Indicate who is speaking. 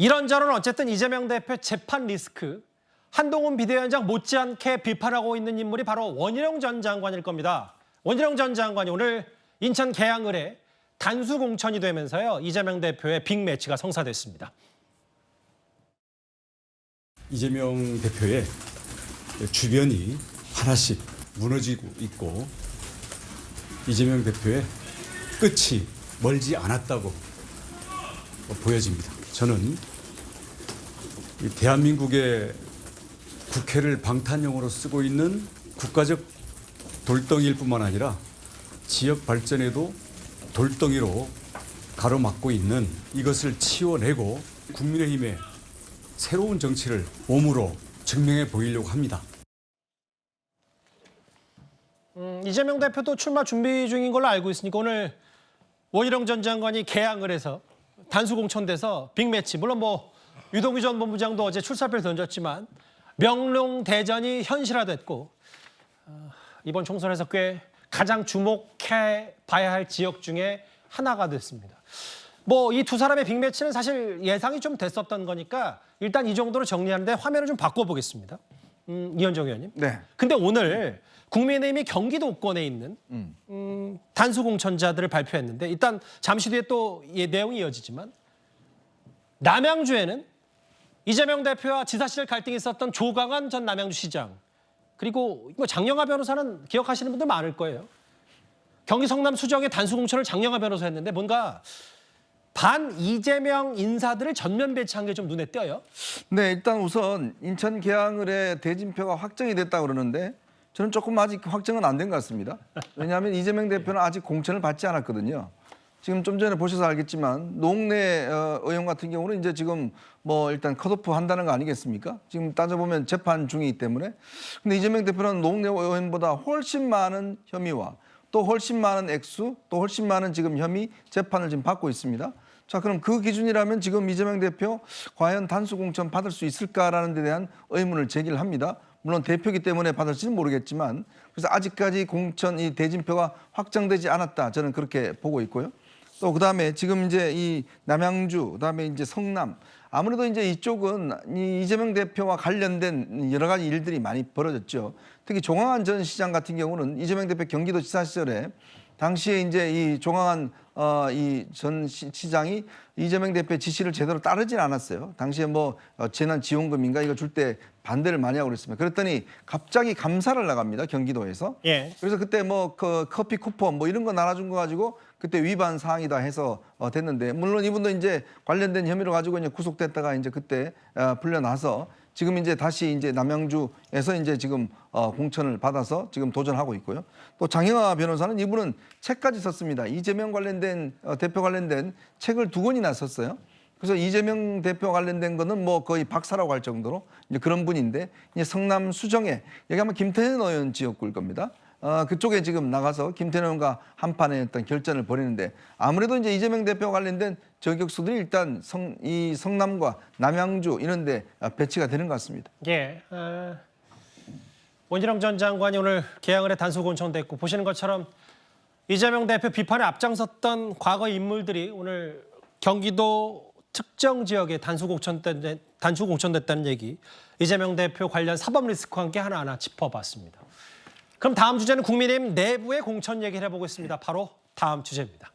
Speaker 1: 이런저런 어쨌든 이재명 대표 재판 리스크 한동훈 비대위원장 못지않게 비판하고 있는 인물이 바로 원희룡 전 장관일 겁니다. 원희룡 전 장관이 오늘 인천 계양을에 단수 공천이 되면서요 이재명 대표의 빅매치가 성사됐습니다.
Speaker 2: 이재명 대표의 주변이 하나씩 무너지고 있고 이재명 대표의 끝이 멀지 않았다고 보여집니다. 저는 이 대한민국의 국회를 방탄용으로 쓰고 있는 국가적 돌덩이일 뿐만 아니라 지역 발전에도 돌덩이로 가로막고 있는 이것을 치워내고 국민의힘의 새로운 정치를 몸으로 증명해 보이려고 합니다.
Speaker 1: 음, 이재명 대표도 출마 준비 중인 걸로 알고 있으니까 오늘 원희룡 전 장관이 개항을 해서 단수 공천돼서 빅매치 물론 뭐 유동규 전 본부장도 어제 출사표를 던졌지만 명룡 대전이 현실화됐고 어, 이번 총선에서 꽤 가장 주목해 봐야 할 지역 중에 하나가 됐습니다. 뭐 이 두 사람의 빅매치는 사실 예상이 좀 됐었던 거니까 일단 이 정도로 정리하는데 화면을 좀 바꿔보겠습니다. 음, 이현정 의원님.
Speaker 3: 네.
Speaker 1: 근데 오늘 국민의힘이 경기도권에 있는 음, 단수 공천자들을 발표했는데 일단 잠시 뒤에 또이 내용이 이어지지만 남양주에는 이재명 대표와 지사실 갈등이 있었던 조강한 전 남양주 시장 그리고 뭐 장영하 변호사는 기억하시는 분들 많을 거예요. 경기 성남 수정의 단수 공천을 장영하 변호사 했는데 뭔가 반 이재명 인사들을 전면 배치한 게 좀 눈에 띄어요.
Speaker 3: 네, 일단 우선 인천 계양을의 대진표가 확정이 됐다 그러는데 저는 조금 아직 확정은 안 된 것 같습니다. 왜냐하면 이재명 대표는 아직 공천을 받지 않았거든요. 지금 좀 전에 보셔서 알겠지만 농내 어, 의원 같은 경우는 이제 지금 뭐 일단 컷오프 한다는 거 아니겠습니까? 지금 따져보면 재판 중이기 때문에 근데 이재명 대표는 농내 의원보다 훨씬 많은 혐의와 또 훨씬 많은 액수 또 훨씬 많은 지금 혐의 재판을 지금 받고 있습니다. 자 그럼 그 기준이라면 지금 이재명 대표 과연 단수 공천 받을 수 있을까라는 데 대한 의문을 제기를 합니다. 물론 대표기 때문에 받을지는 모르겠지만 그래서 아직까지 공천 이 대진표가 확정되지 않았다 저는 그렇게 보고 있고요. 또 그다음에 지금 이제 이 남양주 그다음에 이제 성남 아무래도 이제 이쪽은 이 이재명 대표와 관련된 여러 가지 일들이 많이 벌어졌죠. 특히 종황한 전 시장 같은 경우는 이재명 대표 경기도지사 시절에 당시에 이제 이 종황한 어 이 전 시장이 이재명 대표의 지시를 제대로 따르진 않았어요. 당시에 뭐 어, 재난 지원금인가 이거 줄 때 반대를 많이 하고 그랬습니다. 그랬더니 갑자기 감사를 나갑니다. 경기도에서.
Speaker 1: 예.
Speaker 3: 그래서 그때 뭐 그 커피 쿠폰 뭐 이런 거 나눠준 거 가지고 그때 위반 사항이다 해서 어, 됐는데 물론 이분도 이제 관련된 혐의로 가지고 이제 구속됐다가 이제 그때 어, 풀려나서 지금 이제 다시 이제 남양주에서 이제 지금 어, 공천을 받아서 지금 도전하고 있고요. 또 장영하 변호사는 이분은 책까지 썼습니다. 이재명 관련된 어, 대표 관련된 책을 두 권이나 썼어요. 그래서 이재명 대표 관련된 거는 뭐 거의 박사라고 할 정도로 이제 그런 분인데 이제 성남 수정에 여기 아마 김태현 의원 지역구일 겁니다. 어, 그쪽에 지금 나가서 김태현 의원과 한판의 어떤 결전을 벌이는데 아무래도 이제 이재명 대표 관련된 저격수들이 일단 성, 이 성남과 남양주 이런 데 배치가 되는 것 같습니다.
Speaker 1: 예. 어, 원희룡 전 장관이 오늘 개항을 해 단수 공천됐고 보시는 것처럼 이재명 대표 비판에 앞장섰던 과거 인물들이 오늘 경기도 특정 지역에 단수 공천된 단수 공천됐다는 얘기 이재명 대표 관련 사법 리스크와 함께 하나하나 짚어봤습니다. 그럼 다음 주제는 국민의힘 내부의 공천 얘기를 해보겠습니다. 바로 다음 주제입니다.